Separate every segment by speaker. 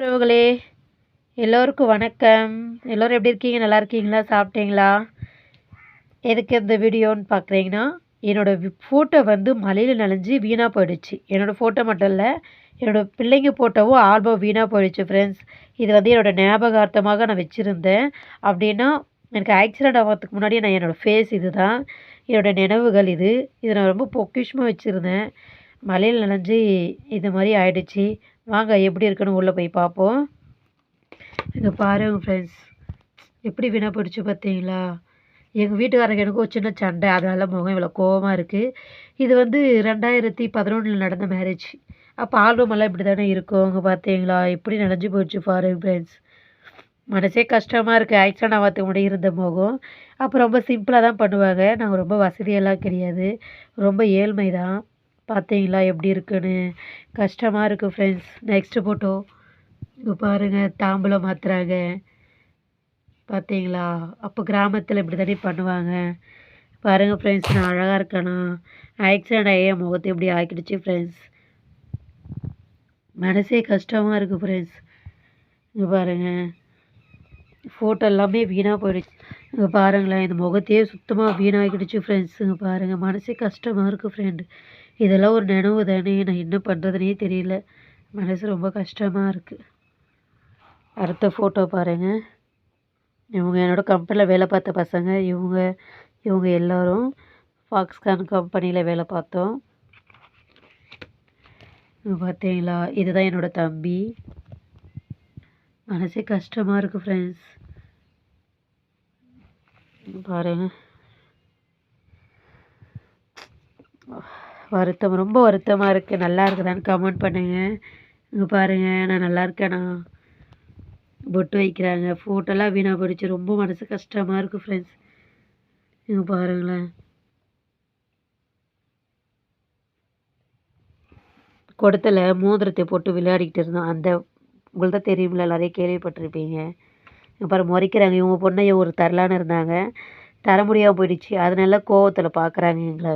Speaker 1: உறவுகளே எல்லோருக்கும் வணக்கம் எல்லோரும் எப்படி இருக்கீங்க நல்லா இருக்கீங்களா சாப்பிட்டீங்களா எதுக்கு இந்த வீடியோன்னு பார்க்குறீங்கன்னா என்னோடய ஃபோட்டோ வந்து மலையில் நனைஞ்சு வீணாக போயிடுச்சு என்னோடய ஃபோட்டோ மட்டும் இல்லை என்னோடய பிள்ளைங்க ஃபோட்டோவும் ஆல்பம் வீணாக போயிடுச்சு ஃப்ரெண்ட்ஸ் இது வந்து என்னோடய ஞாபகார்த்தமாக நான் வச்சுருந்தேன் அப்படின்னா எனக்கு ஆக்சிடெண்ட் ஆகிறதுக்கு முன்னாடி நான் என்னோடய ஃபேஸ் இது தான் என்னோடய நினைவுகள் இது இதை நான் ரொம்ப பொக்கிஷமாக வச்சுருந்தேன் மலையில் நனைஞ்சு இது மாதிரி ஆயிடுச்சு வாங்க எப்படி இருக்குன்னு உள்ளே போய் பார்ப்போம் இங்கே பாருங்க ஃப்ரெண்ட்ஸ் எப்படி வீணாக போயிடுச்சு பார்த்தீங்களா எங்கள் வீட்டுக்காரங்க எனக்கு ஒரு சின்ன சண்டை அதனால் முகம் இவ்வளோ கோபமாக இருக்குது இது வந்து ரெண்டாயிரத்தி பதினொன்றில் நடந்த மேரேஜ் அப்போ ஆல்பமெல்லாம் இப்படி தானே இருக்கும் அங்கே பார்த்தீங்களா எப்படி நினஞ்சி போயிடுச்சு ஃபாரின் ஃப்ரெண்ட்ஸ் மனசே கஷ்டமாக இருக்குது ஆக்சிடென்ட் ஆகாதுக்கு முன்னாடி இருந்த முகம் அப்போ ரொம்ப சிம்பிளாக தான் பண்ணுவாங்க நாங்கள் ரொம்ப வசதியெல்லாம் கிடையாது ரொம்ப ஏழ்மை தான் பார்த்தீங்களா எப்படி இருக்குன்னு கஷ்டமாக இருக்குது ஃப்ரெண்ட்ஸ் நெக்ஸ்ட்டு ஃபோட்டோ இங்கே பாருங்கள் தாம்பூலம் மாற்றுறாங்க பார்த்தீங்களா அப்போ கிராமத்தில் இப்படி தானே பண்ணுவாங்க பாருங்கள் ஃப்ரெண்ட்ஸ் நான் அழகாக இருக்கணும் ஆக்சிடெண்ட் ஆகிய முகத்தை இப்படி ஆக்கிடுச்சு ஃப்ரெண்ட்ஸ் மனசே கஷ்டமாக இருக்குது ஃப்ரெண்ட்ஸ் இங்கே பாருங்கள் ஃபோட்டோ எல்லாமே வீணாக போயிடுச்சு இங்கே பாருங்களேன் இந்த முகத்தையே சுத்தமாக வீணாகிடுச்சு ஃப்ரெண்ட்ஸுங்க பாருங்கள் மனசே கஷ்டமாக இருக்குது ஃப்ரெண்டு இதெல்லாம் ஒரு நினைவு தானே நான் என்ன பண்ணுறதுனே தெரியல மனசு ரொம்ப கஷ்டமாக இருக்குது அடுத்த ஃபோட்டோ பாருங்கள் இவங்க என்னோடய கம்பெனியில் வேலை பார்த்த பசங்க இவங்க இவங்க எல்லோரும் ஃபாக்ஸ்கான் கம்பெனியில் வேலை பார்த்தோம் பார்த்தீங்களா இதுதான் என்னோடய தம்பி மனசே கஷ்டமாக இருக்குது ஃப்ரெண்ட்ஸ் பாருங்கள் வருத்தம் ரொம்ப வருத்தமாக இருக்குது நல்லா இருக்குதான்னு கமெண்ட் பண்ணுங்கள் இங்கே பாருங்கள் நான் நல்லா இருக்கேனா பொட்டு வைக்கிறாங்க ஃபோட்டோலாம் வீணாக போயிடுச்சு ரொம்ப மனசு கஷ்டமாக இருக்குது ஃப்ரெண்ட்ஸ் இங்கே பாருங்களேன் குடத்தில் மோதிரத்தை போட்டு விளையாடிக்கிட்டு இருந்தோம் அந்த உங்களுக்கு தெரியுமில்ல நிறைய கேள்விப்பட்டிருப்பீங்க அப்புறம் முறைக்கிறாங்க இவங்க பொண்ணையும் ஒரு தரலான்னு இருந்தாங்க தர முடியாமல் போயிடுச்சு அதனால கோவத்தில் பார்க்குறாங்க எங்களை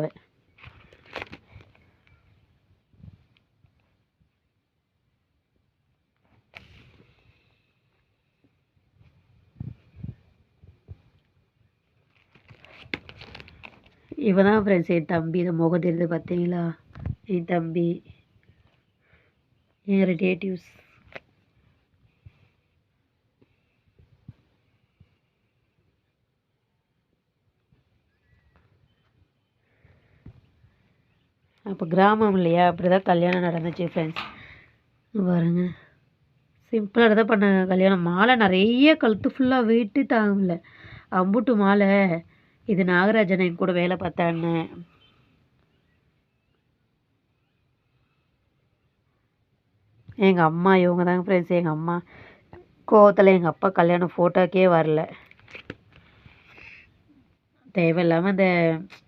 Speaker 1: இவன் தான் ஃப்ரெண்ட்ஸ் என் தம்பி இந்த முகம் தெரியுது பார்த்தீங்களா என் தம்பி என் ரிலேட்டிவ்ஸ் அப்போ கிராமம் இல்லையா அப்படி தான் கல்யாணம் நடந்துச்சு ஃப்ரெண்ட்ஸ் பாருங்க சிம்பிளாக தான் பண்ண கல்யாணம் மாலை நிறைய கழுத்து ஃபுல்லாக வெயிட்டு தாங்கல அம்புட்டு மாலை இது நாகராஜன் என் கூட வேலை பார்த்தான்னு எங்கள் அம்மா இவங்க தாங்க ஃப்ரெண்ட்ஸ் எங்கள் அம்மா கோவத்தில் எங்கள் அப்பா கல்யாணம் ஃபோட்டோக்கே வரல தேவையில்லாமல் இந்த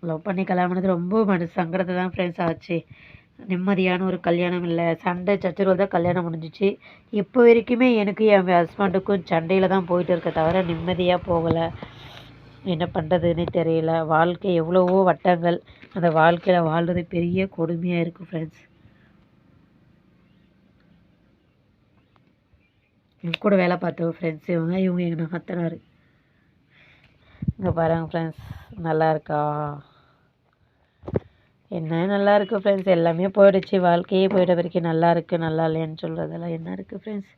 Speaker 1: லவ் பண்ணி கல்யாணம் ரொம்ப மன சங்கடத்தை தான் ஃப்ரெண்ட்ஸ் ஆச்சு நிம்மதியான ஒரு கல்யாணம் இல்லை சண்டை சச்சரவு தான் கல்யாணம் முடிஞ்சிச்சு இப்போ வரைக்குமே எனக்கு என் ஹஸ்பண்டுக்கும் சண்டையில் தான் போயிட்டு இருக்க தவிர நிம்மதியாக போகலை என்ன பண்ணுறதுன்னே தெரியல வாழ்க்கை எவ்வளவோ வட்டங்கள் அந்த வாழ்க்கையில் வாழ்கிறது பெரிய கொடுமையாக இருக்குது ஃப்ரெண்ட்ஸ் இவங்க கூட வேலை பார்த்தோம் ஃப்ரெண்ட்ஸ் இவங்க இவங்க எங்கள் மத்தனார் இங்கே பாருங்க ஃப்ரெண்ட்ஸ் நல்லா இருக்கா என்ன நல்லா இருக்குது ஃப்ரெண்ட்ஸ் எல்லாமே போயிடுச்சு வாழ்க்கையே போயிட்ட வரைக்கும் நல்லா இருக்குது நல்லா இல்லையான்னு சொல்கிறதெல்லாம் என்ன இருக்குது ஃப்ரெண்ட்ஸ்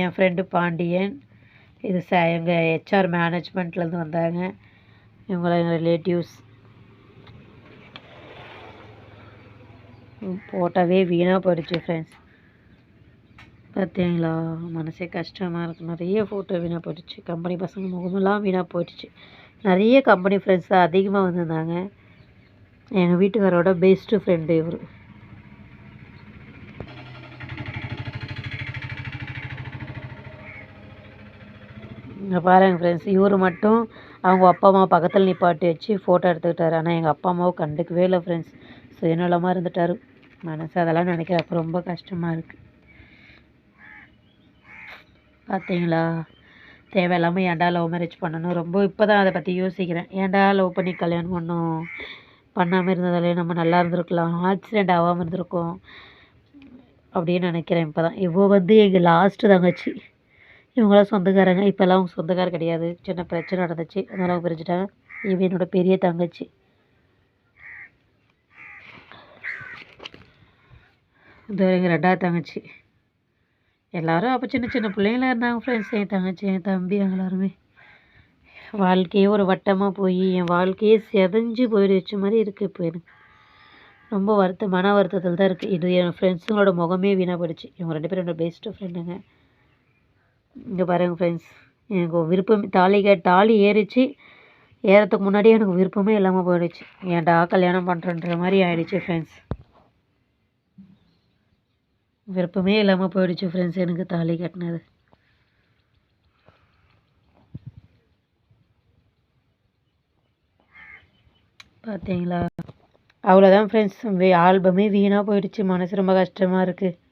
Speaker 1: என் ஃப்ரெண்டு பாண்டியன் இது ச எங்கள் ஹெச்ஆர் மேனேஜ்மெண்ட்லேருந்து வந்தாங்க இவங்களை எங்கள் ரிலேட்டிவ்ஸ் போட்டாவே வீணாக போயிடுச்சு ஃப்ரெண்ட்ஸ் பார்த்தீங்களா மனசே கஷ்டமாக இருக்குது நிறைய ஃபோட்டோ வீணாக போயிடுச்சு கம்பெனி பசங்க முகமெல்லாம் வீணாக போயிடுச்சு நிறைய கம்பெனி ஃப்ரெண்ட்ஸ் அதிகமாக வந்திருந்தாங்க எங்கள் வீட்டுக்காரோட பெஸ்ட்டு ஃப்ரெண்டு இவர் இங்கே பாருங்கள் ஃப்ரெண்ட்ஸ் இவர் மட்டும் அவங்க அப்பா அம்மா பக்கத்தில் நிப்பாட்டி வச்சு ஃபோட்டோ எடுத்துக்கிட்டார் ஆனால் எங்கள் அப்பா அம்மாவை கண்டுக்கவே இல்லை ஃப்ரெண்ட்ஸ் சுயநலமாக இருந்துட்டார் மனசு அதெல்லாம் நினைக்கிறப்ப ரொம்ப கஷ்டமாக இருக்குது பார்த்தீங்களா தேவையில்லாமல் ஏன்டா லவ் மேரேஜ் பண்ணணும் ரொம்ப இப்போ தான் அதை பற்றி யோசிக்கிறேன் ஏன்டா லவ் பண்ணி கல்யாணம் பண்ணும் பண்ணாமல் இருந்ததாலே நம்ம நல்லா இருந்திருக்கலாம் ஆக்சிடெண்ட் ஆகாமல் இருந்திருக்கோம் அப்படின்னு நினைக்கிறேன் இப்போ தான் இவ்வளோ வந்து எங்கள் லாஸ்ட்டு தங்கச்சி இவங்களாம் சொந்தக்காரங்க இப்போல்லாம் அவங்க சொந்தக்காரர் கிடையாது சின்ன பிரச்சனை நடந்துச்சு அதனால் அவங்க பிரிஞ்சுட்டாங்க இவன் என்னோடய பெரிய தங்கச்சி இது எங்கள் ரெண்டாவது தங்கச்சி எல்லோரும் அப்போ சின்ன சின்ன பிள்ளைங்களாம் இருந்தாங்க ஃப்ரெண்ட்ஸ் என் தங்கச்சி என் தம்பி எல்லாருமே வாழ்க்கையே ஒரு வட்டமாக போய் என் வாழ்க்கையே செதஞ்சு போயிடுச்சு மாதிரி இருக்குது இப்போ எனக்கு ரொம்ப வருத்த மன வருத்தத்தில் தான் இருக்குது இது என் ஃப்ரெண்ட்ஸுங்களோட முகமே வீணாக போயிடுச்சு இவங்க ரெண்டு பேரும் என்னோடய பெஸ்ட்டு ஃப்ரெண்டுங்க இங்கே பாருங்கள் ஃப்ரெண்ட்ஸ் எனக்கு விருப்பம் தாலி கே தாலி ஏறிச்சு ஏறத்துக்கு முன்னாடியே எனக்கு விருப்பமே இல்லாமல் போயிடுச்சு ஏன்டா கல்யாணம் பண்ணுறன்ற மாதிரி ஆயிடுச்சு ஃப்ரெண்ட்ஸ் விருப்பமே இல்லாமல் போயிடுச்சு ஃப்ரெண்ட்ஸ் எனக்கு தாலி கட்டினது பார்த்தீங்களா அவ்வளோதான் ஃப்ரெண்ட்ஸ் ஆல்பமே வீணாக போயிடுச்சு மனசு ரொம்ப கஷ்டமாக இருக்குது